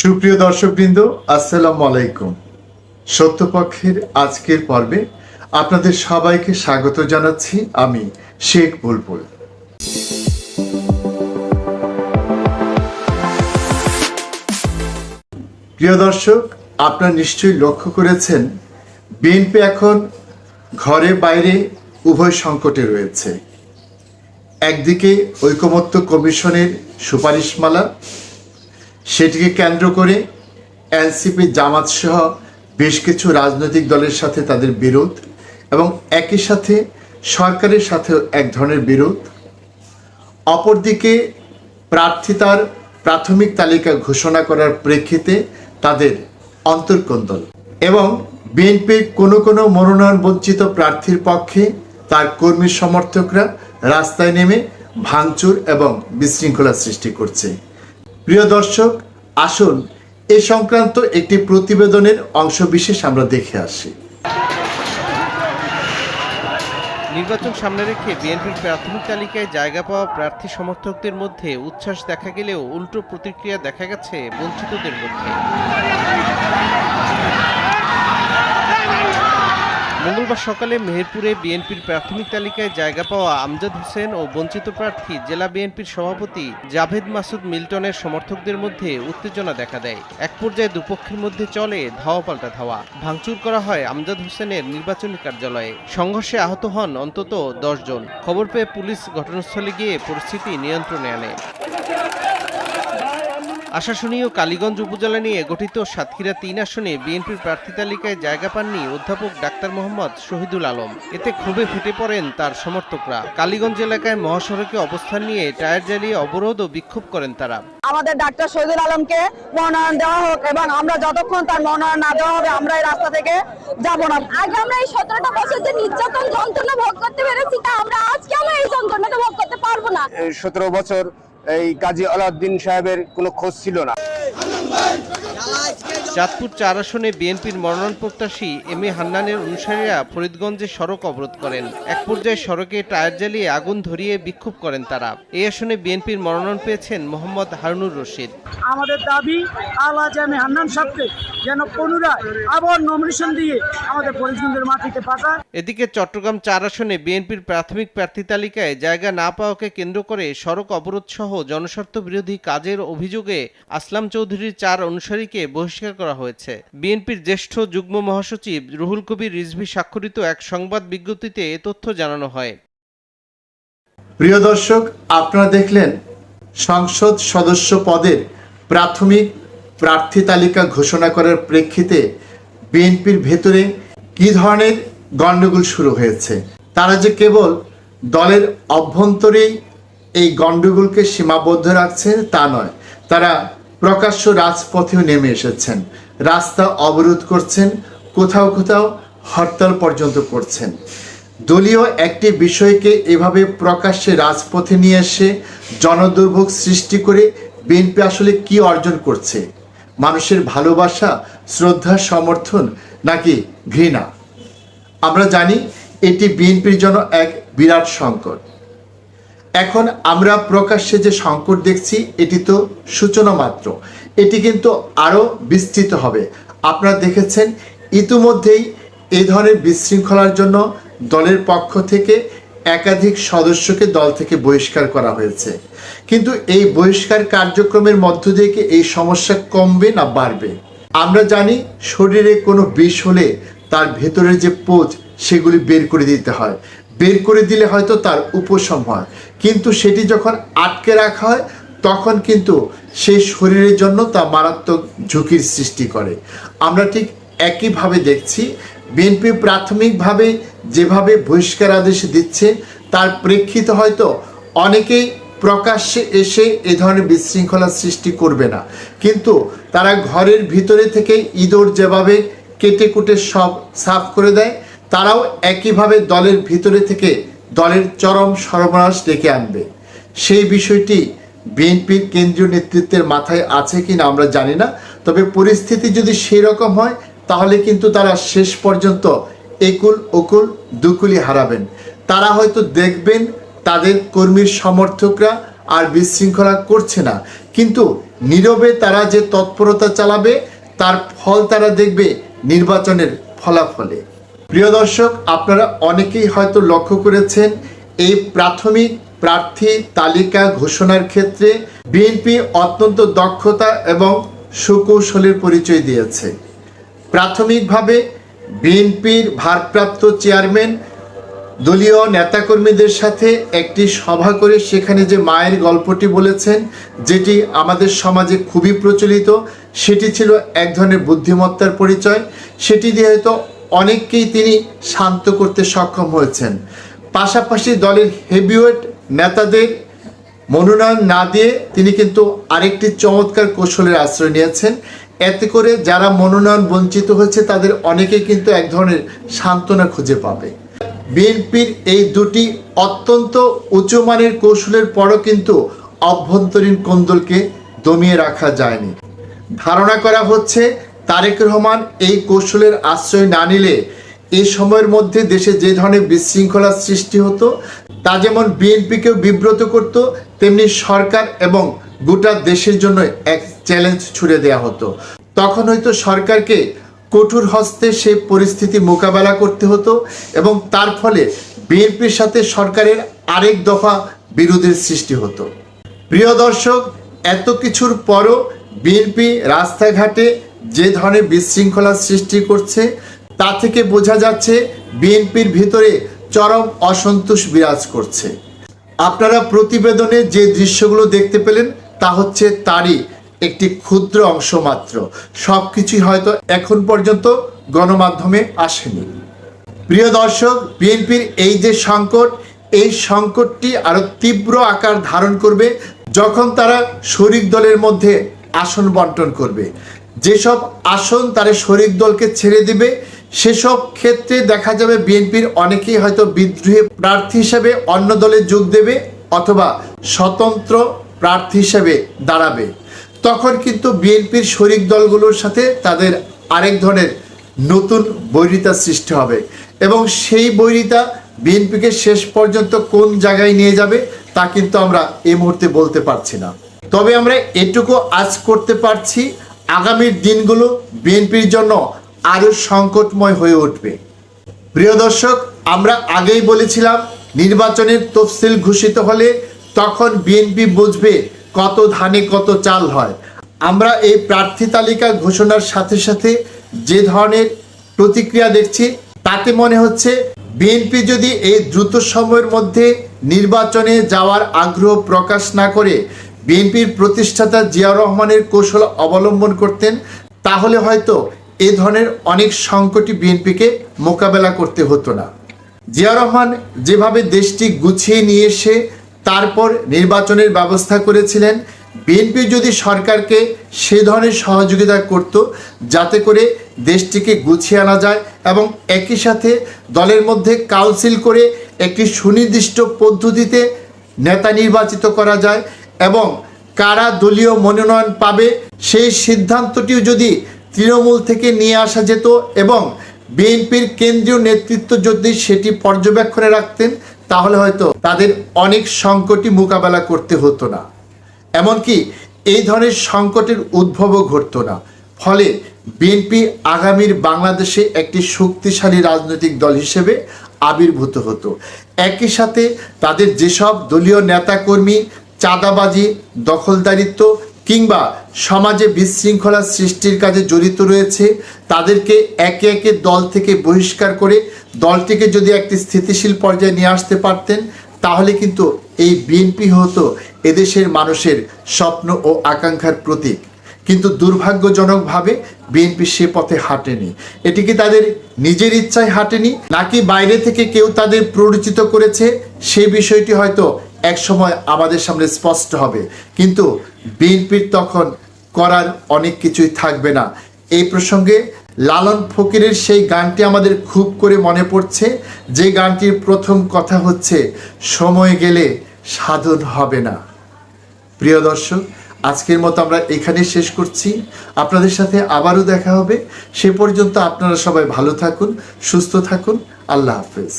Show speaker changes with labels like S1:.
S1: সুপ্রিয় দর্শকবৃন্দ, আসসালামু আলাইকুম। সত্যপক্ষের আজকের পর্বে আপনাদের সবাইকে স্বাগত জানাচ্ছি আমি শেখ বুলবুল। প্রিয় দর্শক, আপনারা নিশ্চয়ই লক্ষ্য করেছেন, বিএনপি এখন ঘরে বাইরে উভয় সংকটে রয়েছে। একদিকে ঐকমত্য কমিশনের সুপারিশমালা সেটিকে কেন্দ্র করে এনসিপি, জামাত সহ বেশ কিছু রাজনৈতিক দলের সাথে তাদের বিরোধ এবং একই সাথে সরকারের সাথেও এক ধরনের বিরোধ। অপরদিকে প্রার্থিতার প্রাথমিক তালিকা ঘোষণা করার প্রেক্ষিতে তাদের অন্তর্কন্দল এবং বিএনপির কোনো কোনো মনোনয়ন বঞ্চিত প্রার্থীর পক্ষে তার কর্মী সমর্থকরা রাস্তায় নেমে ভাঙচুর এবং বিশৃঙ্খলা সৃষ্টি করছে। প্রিয় দর্শক, আসুন এ সংক্রান্ত একটি প্রতিবেদনের অংশবিশেষ আমরা দেখে আসি।
S2: নির্বাচন সামনে রেখে বিএনপির প্রাথমিক তালিকায় জায়গা পাওয়া প্রার্থী সমর্থকদের মধ্যে উচ্ছ্বাস দেখা গেলেও উল্টো প্রতিক্রিয়া দেখা গেছে বঞ্চিতদের মধ্যে। মঙ্গলবার সকালে মেহেরপুরে বিএনপির প্রাথমিক তালিকায় জায়গা পাওয়া আমজাদ হোসেন ও বঞ্চিত প্রার্থী জেলা বিএনপির সভাপতি জাভেদ মাসুদ মিল্টনের সমর্থকদের মধ্যে উত্তেজনা দেখা দেয়। এক পর্যায়ে দুপক্ষের মধ্যে চলে ধাওয়া পাল্টা ধাওয়া। ভাঙচুর করা হয় আমজাদ হোসেনের নির্বাচনী কার্যালয়ে। সংঘর্ষে আহত হন অন্তত দশ জন। খবর পেয়ে পুলিশ ঘটনাস্থলে গিয়ে পরিস্থিতি নিয়ন্ত্রণে আনে। আশাশুনি ও কালীগঞ্জ উপজেলা নিয়ে গঠিত সাতক্ষীরা তিন আসনে বিএনপির প্রার্থী তালিকায় জায়গা পাননি অধ্যাপক ডাক্তার মোহাম্মদ শহীদুল আলম। এতে ক্ষোভে ফেটে পড়েন তার সমর্থকরা। কালীগঞ্জ এলাকায় মহাসড়কে অবস্থান নিয়ে টায়ার জ্বালিয়ে অবরোধ ও বিক্ষোভ করেন তারা।
S3: আমাদের ডাক্তার শহীদুল আলমকে মনোনয়ন দেওয়া হোক এবং আমরা যতক্ষণ তার মনোনয়ন না দেওয়া হবে আমরা এই রাস্তা থেকে যাব না।
S4: আগে আমরা এই সতেরোটা বছর যে নির্যাতন যন্ত্রণা ভোগ করতে পেরেছি তা আমরা আজকে আমরা এই যন্ত্রণাটা ভোগ করতে পারব না।
S5: সতেরো বছর এই কাজী আলাউদ্দিন সাহেবের কোনো খোঁজ ছিল না।
S2: চাঁদপুর চার আসনে বিএনপির মনোনয়ন প্রত্যাশী এম এ হান্নানের অনুসারীরা ফরিদগঞ্জে সড়ক অবরোধ করেন। এক পর্যায়ে সড়কে টায়ার জ্বালিয়ে আগুন ধরিয়ে বিক্ষোভ করেন তারা। এ আসনে বিএনপির মনোনয়ন পেয়েছেন মোহাম্মদ হারুনুর রশিদ।
S6: আমাদের দাবি আলাজ এম এ হান্নান সাহেবকে। যেন পুনরায় আবার নমিনেশন দিয়ে আমাদের ফরিদগঞ্জের মাটিতে পাঠায়
S2: এদিকে চট্টগ্রাম চার আসনে বিএনপির প্রাথমিক প্রার্থী তালিকায় জায়গা না পাওয়াকে কেন্দ্র করে সড়ক অবরোধ সহ জনস্বার্থ বিরোধী কাজের অভিযোগে আসলাম চৌধুরীর চার অনুসারীকে বহিষ্কার করা হয়েছে। বিএনপির জ্যেষ্ঠ যুগ্ম মহাসচিব রুহুল কবির রিজভি স্বাক্ষরিত এক সংবাদ বিজ্ঞপ্তিতে এ তথ্য জানানো হয়।
S1: প্রিয় দর্শক আপনারা দেখলেন সংসদ সদস্য পদের প্রাথমিক প্রার্থী তালিকা ঘোষণা করার প্রেক্ষিতে বিএনপির ভেতরে কী ধরনের গণ্ডগোল শুরু হয়েছে? তারা যে কেবল দলের অভ্যন্তরেই এই গণ্ডগোলকে সীমাবদ্ধ রাখছেন তা নয়, তারা প্রকাশ্য রাজপথেও নেমে এসেছেন, রাস্তা অবরোধ করছেন, কোথাও কোথাও হরতাল পর্যন্ত করছেন। দলীয় একটি বিষয়কে এভাবে প্রকাশ্যে রাজপথে নিয়ে এসে জনদুর্ভোগ সৃষ্টি করে বিএনপি আসলে কি অর্জন করছে? মানুষের ভালোবাসা, শ্রদ্ধা, সমর্থন নাকি ঘৃণা? আমরা জানি এটি বিএনপির জন্য এক বিরাট সংকট। এখন আমরা প্রকাশ্যে যে সংকট দেখছি, এটি তো সূচনা মাত্র। এটি কিন্তু আরও বিস্তৃত হবে। আপনারা দেখেছেন, ইতিমধ্যেই এই ধরনের বিশৃঙ্খলার জন্য দলের পক্ষ থেকে একাধিক সদস্যকে দল থেকে বহিষ্কার করা হয়েছে। কিন্তু এই বহিষ্কার কার্যক্রমের মধ্য দিয়ে এই সমস্যা কমবে না বাড়বে? আমরা জানি শরীরে কোনো বিষ হলে তার ভেতরের যে পোজ সেগুলি বের করে দিতে হয়। বের করে দিলে হয়তো তার উপশম হয়। কিন্তু সেটি যখন আটকে রাখা হয়, তখন কিন্তু সেই শরীরের জন্য তা মারাত্মক ঝুঁকির সৃষ্টি করে। আমরা ঠিক একইভাবে দেখছি বিএনপি প্রাথমিকভাবে যেভাবে বহিষ্কার আদেশ দিচ্ছে, তার প্রেক্ষিতে হয়তো অনেকেই প্রকাশ্যে এসে এ ধরনের বিশৃঙ্খলা সৃষ্টি করবে না। কিন্তু তারা ঘরের ভিতরে থেকে ইঁদুর যেভাবে কেটে কুটে সব সাফ করে দেয়, তারাও একইভাবে দলের ভিতরে থেকে দলের চরম সর্বনাশ ডেকে আনবে। সেই বিষয়টি বিএনপির কেন্দ্রীয় নেতৃত্বের মাথায় আছে কিনা আমরা জানি না, তবে পরিস্থিতি যদি সেই রকম হয় তাহলে কিন্তু তারা শেষ পর্যন্ত একুল, ওকুল দুকুলি হারাবেন। তারা হয়তো দেখবেন তাদের কর্মীর সমর্থকরা আর বিশৃঙ্খলা করছে না। কিন্তু নীরবে তারা যে তৎপরতা চালাবে, তার ফল তারা দেখবে নির্বাচনের ফলাফলে। প্রিয় দর্শক, আপনারা অনেকেই হয়তো লক্ষ্য করেছেন, এই প্রাথমিক প্রার্থী তালিকা ঘোষণার ক্ষেত্রে বিএনপি অত্যন্ত দক্ষতা এবং সুকৌশলের পরিচয় দিয়েছে। প্রাথমিকভাবে বিএনপির ভারপ্রাপ্ত চেয়ারম্যান, দলীয় নেতাকর্মীদের সাথে একটি সভা করে সেখানে যে মায়ের গল্পটি বলেছেন, যেটি আমাদের সমাজে খুবই প্রচলিত, সেটি ছিল এক ধরনের বুদ্ধিমত্তার পরিচয়। সেটি দিয়ে হয়তো অনেককেই তিনি শান্ত করতে সক্ষম হয়েছেন। পাশাপাশি দলের হেভিওয়েট নেতাদের মনোনয়ন না দিয়ে তিনি কিন্তু আরেকটি চমৎকার কৌশলের আশ্রয় নিয়েছেন। এতে করে যারা মনোনয়ন বঞ্চিত হয়েছে, তাদের অনেকে কিন্তু এক ধরনের সান্ত্বনা খুঁজে পাবে। বিএনপির এই দুটি অত্যন্ত উচ্চমানের কৌশলের পরও কিন্তু অভ্যন্তরীণ কোন্দলকে দমিয়ে রাখা যায়নি। ধারণা করা হচ্ছে, তারেক রহমান এই কৌশলের আশ্রয় না নিলে এই সময়ের মধ্যে দেশে যে ধরনের বিশৃঙ্খলার সৃষ্টি হতো, তা যেমন বিএনপিকেও বিব্রত করত, তেমনি সরকার এবং গোটা দেশের জন্য এক চ্যালেঞ্জ ছুড়ে দেওয়া হতো। তখন হয়তো সরকারকে কঠোর হস্তে সেই পরিস্থিতি মোকাবেলা করতে হতো এবং তার ফলে বিএনপির সাথে সরকারের আরেক দফা বিরোধের সৃষ্টি হতো। প্রিয় দর্শক, এত কিছুর পরও বিএনপি রাস্তাঘাটে যে ধরনের বিশৃঙ্খলা সৃষ্টি করছে, তা থেকে বোঝা যাচ্ছে বিএনপির ভিতরে চরম অসন্তোষ বিরাজ করছে। আপনারা প্রতিবেদনে যে দৃশ্যগুলো দেখতে পেলেন তা হচ্ছে তারই একটি ক্ষুদ্র অংশ মাত্র। সব কিছুই হয়তো এখন পর্যন্ত গণমাধ্যমে আসেনি। প্রিয় দর্শক, বিএনপির এই যে সংকট, এই সংকটটি আরও তীব্র আকার ধারণ করবে যখন তারা শরিক দলের মধ্যে আসন বন্টন করবে। যেসব আসন তারা শরিক দলকে ছেড়ে দিবে, সেসব ক্ষেত্রে দেখা যাবে বিএনপির অনেকেই হয়তো বিদ্রোহী প্রার্থী হিসেবে অন্য দলে যোগ দেবে অথবা স্বতন্ত্র প্রার্থী হিসেবে দাঁড়াবে। তখন কিন্তু বিএনপির শরিক দলগুলোর সাথে তাদের আরেক ধরনের নতুন বৈরিতা সৃষ্টি হবে এবং সেই বৈরিতা বিএনপিকে শেষ পর্যন্ত কোন জায়গায় নিয়ে যাবে তা কিন্তু আমরা এই মুহূর্তে বলতে পারছি না। তবে আমরা এটুকু আজ করতে পারছি, আগামীর দিনগুলো বিএনপির জন্য আরও সংকটময় হয়ে উঠবে। প্রিয় দর্শক, আমরা আগেই বলেছিলাম, নির্বাচনের তফসিল ঘোষিত হলে তখন বিএনপি বুঝবে কত ধানে কত চাল হয়। আমরা এই প্রার্থী তালিকা ঘোষণার সাথে সাথে যে ধরনের প্রতিক্রিয়া দেখছি, তাতে মনে হচ্ছে বিএনপি যদি এই দ্রুত সময়ের মধ্যে নির্বাচনে যাওয়ার আগ্রহ প্রকাশ না করে বিএনপির প্রতিষ্ঠাতা জিয়াউর রহমানের কৌশল অবলম্বন করতেন, তাহলে হয়তো এ ধরনের অনেক সংকটই বিএনপিকে মোকাবেলা করতে হতো না। জিয়া রহমান যেভাবে দেশটি গুছিয়ে নিয়ে এসে তারপর নির্বাচনের ব্যবস্থা করেছিলেন। বিএনপি যদি সরকারকে সে ধরনের সহযোগিতা করত, যাতে করে দেশটিকে গুছিয়ে আনা যায় এবং একই সাথে দলের মধ্যে কাউন্সিল করে একটি সুনির্দিষ্ট পদ্ধতিতে নেতা নির্বাচিত করা যায় এবং কারা দলীয় মনোনয়ন পাবে সেই সিদ্ধান্তটিও যদি তৃণমূল থেকে নিয়ে আসা যেত এবং বিএনপির কেন্দ্রীয় নেতৃত্ব যদি সেটি পর্যবেক্ষণে রাখতেন তাহলে হয়তো তাদের অনেক সংকটই মোকাবেলা করতে হতো না। এমনকি এই ধরনের সংকটের উদ্ভবও ঘটতো না। ফলে বিএনপি আগামীর বাংলাদেশে একটি শক্তিশালী রাজনৈতিক দল হিসেবে আবির্ভূত হতো। একই সাথে তাদের যেসব দলীয় নেতাকর্মী, চাঁদাবাজি, দখলদারিত্ব কিংবা সমাজে বিশৃঙ্খলা সৃষ্টির কাজে জড়িত রয়েছে, তাদেরকে একে একে দল থেকে বহিষ্কার করে দলটিকে যদি একটি স্থিতিশীল পর্যায়ে নিয়ে আসতে পারতেন, তাহলে কিন্তু এই বিএনপি হতো এদেশের মানুষের স্বপ্ন ও আকাঙ্ক্ষার প্রতীক। কিন্তু দুর্ভাগ্যজনকভাবে বিএনপি সে পথে হাঁটেনি। এটি কি তাদের নিজের ইচ্ছায় হাঁটেনি, নাকি বাইরে থেকে কেউ তাদের প্ররোচিত করেছে? সেই বিষয়টি হয়তো এক সময় আমাদের সামনে স্পষ্ট হবে। কিন্তু বিএনপির তখন করার অনেক কিছুই থাকবে না। এই প্রসঙ্গে লালন ফকিরের সেই গানটি আমাদের খুব করে মনে পড়ছে। যে গানটির প্রথম কথা হচ্ছে, সময় গেলে সাধন হবে না। প্রিয় দর্শক, আজকের মতো আমরা এখানে শেষ করছি। আপনাদের সাথে আবারও দেখা হবে। সে পর্যন্ত আপনারা সবাই ভালো থাকুন, সুস্থ থাকুন। আল্লাহ হাফেজ।